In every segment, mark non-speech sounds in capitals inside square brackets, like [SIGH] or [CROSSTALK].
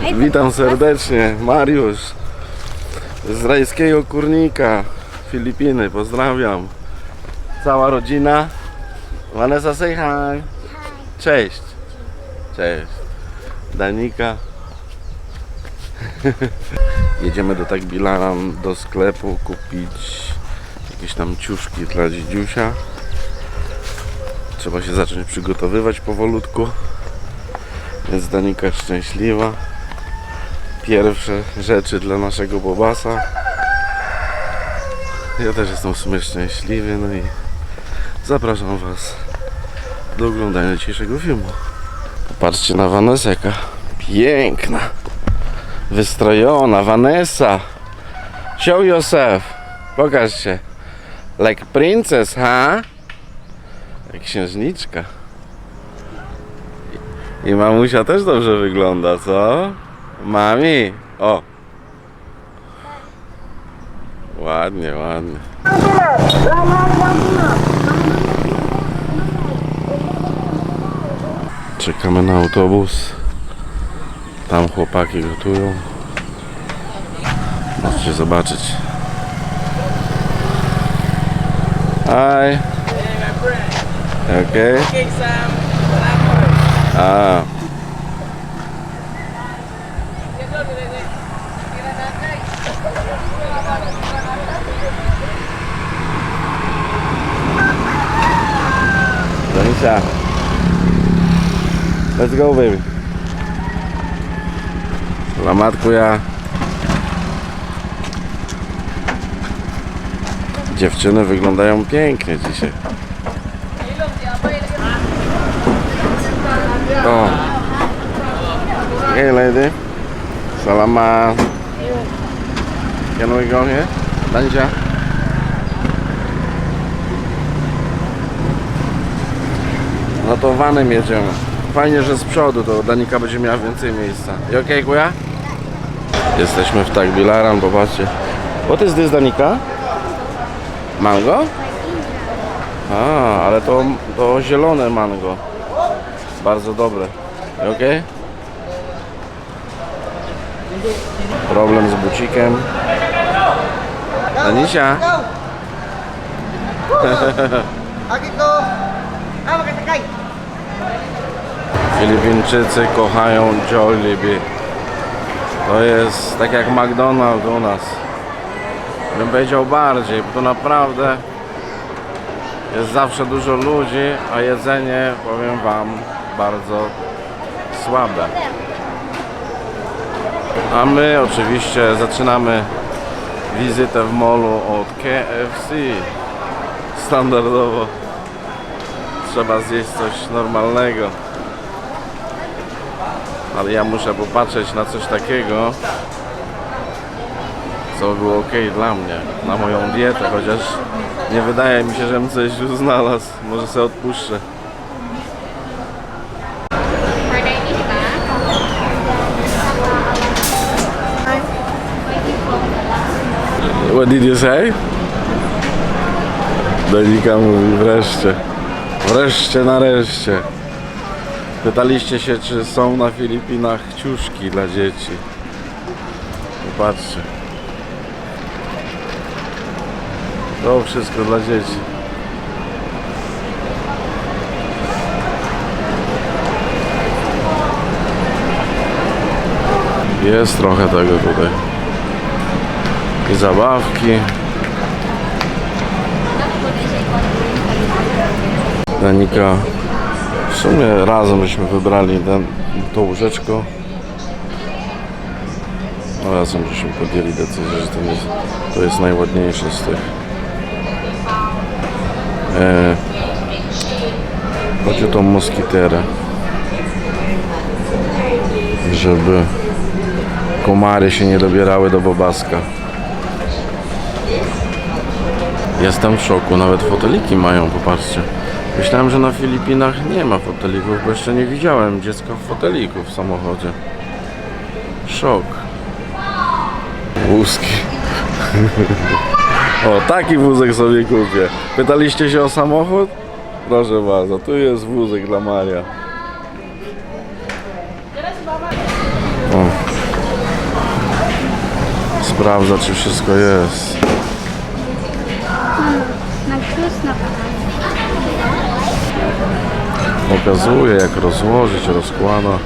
Witam serdecznie, Mariusz z rajskiego kurnika, Filipiny, pozdrawiam. Cała rodzina. Vanessa, say hi. Cześć. Cześć. Danika. [LAUGHS] Jedziemy do Tagbilaran do sklepu kupić jakieś tam ciuszki dla dzidziusia. Trzeba się zacząć przygotowywać powolutku. Więc Danika szczęśliwa. Pierwsze rzeczy dla naszego Bobasa. Ja też jestem w sumie szczęśliwy, no i zapraszam Was do oglądania dzisiejszego filmu. Popatrzcie na Vanessę, jaka piękna, wystrojona Vanessa. Show yourself. Pokaż się. Like princess, ha? Jak księżniczka. I mamusia też dobrze wygląda, co? Mami! O! Ładnie, ładnie. Czekamy na autobus. Tam chłopaki gotują. Możecie zobaczyć. Hi. Okay. A. Danisha. Let's go baby. Lamatku ja. Dziewczyny wyglądają pięknie dzisiaj. O. Hey lady. Salamat. Can we go here? Danisha. No to vanem jedziemy. Fajnie, że z przodu, to Danika będzie miała więcej miejsca. You okay, Kuya? Jesteśmy w Tagbilaran, popatrzcie. What is this, Danika? Mango? A, ale to, to zielone mango. Bardzo dobre. You okay? Problem z bucikiem. Danisia? Agit ko. Ah, makasakay. Filipińczycy kochają Jollibee. To jest tak jak McDonald's u nas. Bym powiedział bardziej, bo tu naprawdę jest zawsze dużo ludzi, a jedzenie, powiem Wam, bardzo słabe. A my oczywiście zaczynamy wizytę w molu od KFC. Standardowo trzeba zjeść coś normalnego. Ale ja muszę popatrzeć na coś takiego, co było ok dla mnie, na moją dietę, chociaż nie wydaje mi się, żebym coś już znalazł. Może sobie odpuszczę. What did you say? Danika mówi wreszcie. Wreszcie, nareszcie. Pytaliście się, czy są na Filipinach ciuszki dla dzieci. Popatrzcie. To wszystko dla dzieci. Jest trochę tego tutaj. I zabawki. Danika. W sumie razem żeśmy wybrali ten, to łóżeczko. No razem żeśmy podjęli decyzję, że to jest, to jest najładniejsze z tych. E, chodzi o tą moskiterę. Żeby komary się nie dobierały do bobaska. Jestem w szoku, nawet foteliki mają, popatrzcie. Myślałem, że na Filipinach nie ma fotelików, bo jeszcze nie widziałem dziecka w foteliku w samochodzie. Szok. Wózki. [LAUGHS] o, taki wózek sobie kupię. Pytaliście się o samochód? Proszę bardzo, tu jest wózek dla Maria. O, sprawdza czy wszystko jest. Na ka. Pokazuje jak rozłożyć, rozkłada.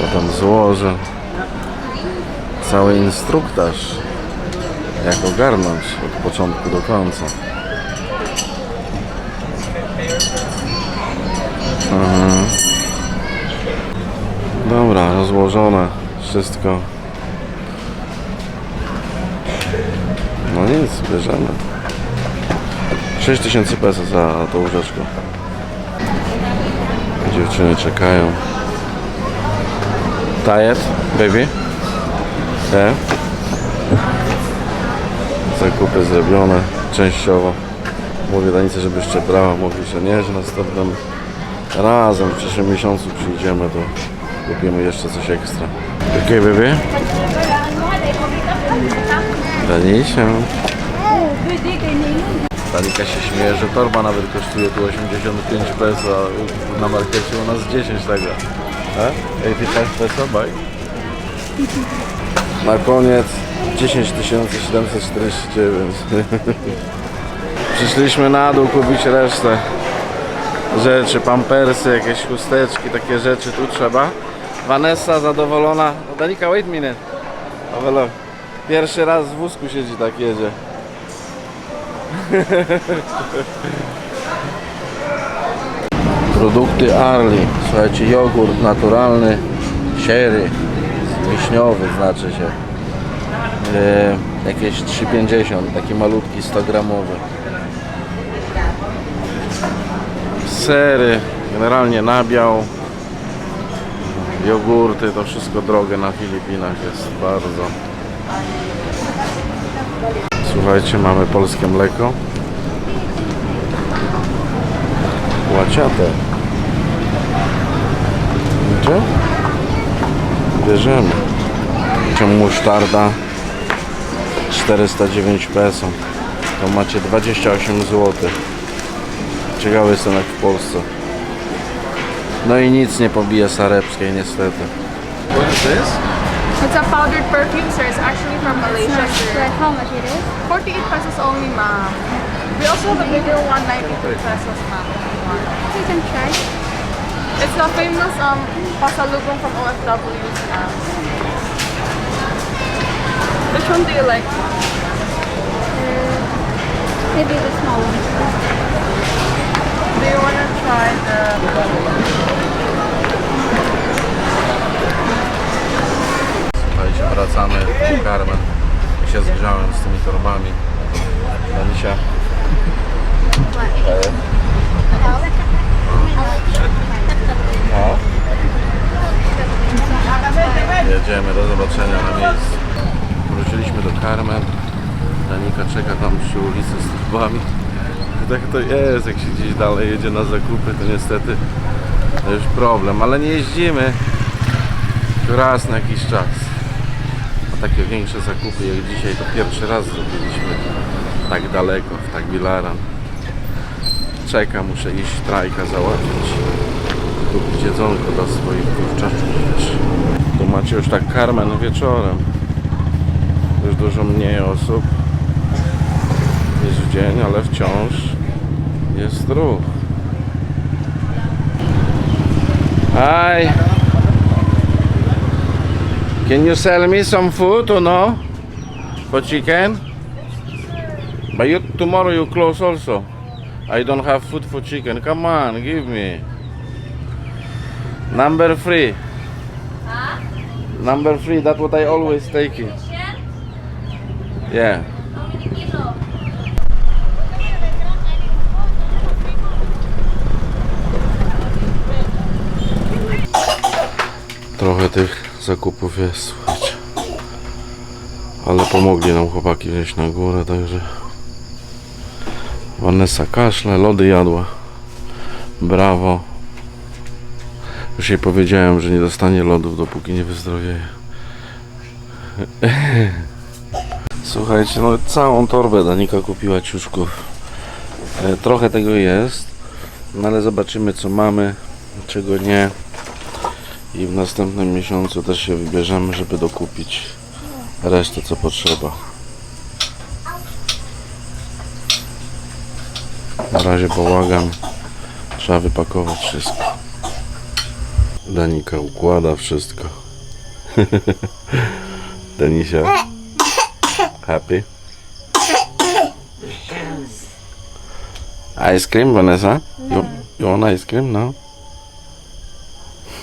Potem złożę. Cały instruktaż. Jak ogarnąć od początku do końca. Mhm. Dobra, rozłożone wszystko. No nic, bierzemy. 6000 peso za tą łóżeczkę. Dziewczyny czekają. Tired, baby? Te? Zakupy zrobione częściowo. Mówię Danice, żeby jeszcze brała. Mówi, że nie, że następnym razem w przyszłym miesiącu przyjdziemy, to kupimy jeszcze coś ekstra. Okej, baby? Danisia. Danika się śmieje, że torba nawet kosztuje tu 85 peso, a na markecie u nas 10 tego. E? 85 peso, baj. Na koniec 10 749. [LAUGHS] Przyszliśmy na dół kupić resztę rzeczy, pampersy, jakieś chusteczki, takie rzeczy tu trzeba. Vanessa zadowolona. Danika, wait minute. Pierwszy raz w wózku siedzi, tak jedzie. Produkty Arli. Słuchajcie, jogurt naturalny, sherry, wiśniowy znaczy się. E, jakieś 3,50, taki malutki 100 gramowy. Sery, generalnie nabiał, jogurty, to wszystko drogie na Filipinach jest bardzo. Słuchajcie, mamy polskie mleko. Łaciate. Gdzie? Bierzemy. Musztarda 409 peso. To macie 28 zł. Ciekawy jestem jak w Polsce. No i nic nie pobije sarepskiej niestety. What is this? It's a powdered perfume, sir. It's actually from Malaysia, sir. Like how much it is? 48 pesos only, ma'am. We also have a bigger one, 92 pesos, ma'am. you can try. It's the famous um pasalubong from OFWs, ma'am. Which one do you like? Maybe the small one. Do you want to try the... wracamy do Carmen. Ja się zgrzałem z tymi torbami. Danisia. No. Jedziemy, do zobaczenia na miejscu. Wróciliśmy do Carmen. Danika czeka tam przy ulicy z torbami. Tak to jest, jak się gdzieś dalej jedzie na zakupy, to niestety to już problem, ale nie jeździmy raz na jakiś czas. A takie większe zakupy jak dzisiaj to pierwszy raz zrobiliśmy tak daleko, w tak Bilaran. Czeka, muszę iść trajka załatwić. Kupić jedzonko dla swoich kurczaczków. Tu macie już tak Carmen wieczorem. Już dużo mniej osób niż w dzień, ale wciąż jest ruch. Hi! Can you sell me some food or no? For chicken? But you, tomorrow you close also. I don't have food for chicken. Come on, give me. Number three. Number three, that's what I always take it. Yeah. Trochę tych zakupów jest, słuchajcie. Ale pomogli nam chłopaki wziąć na górę, także Vanessa kaszle, lody jadła. Brawo. Już jej powiedziałem, że nie dostanie lodów, dopóki nie wyzdrowieje. [LAUGHS] Słuchajcie, no całą torbę Danika kupiła ciuszków. E, Trochę tego jest, no ale zobaczymy co mamy, czego nie. I w następnym miesiącu też się wybierzemy, żeby dokupić resztę co potrzeba. Na razie bałagan. Trzeba wypakować wszystko. Danika układa wszystko. [LAUGHS] Denisia. Happy? Ice cream, Vanessa? You, you want ice cream now?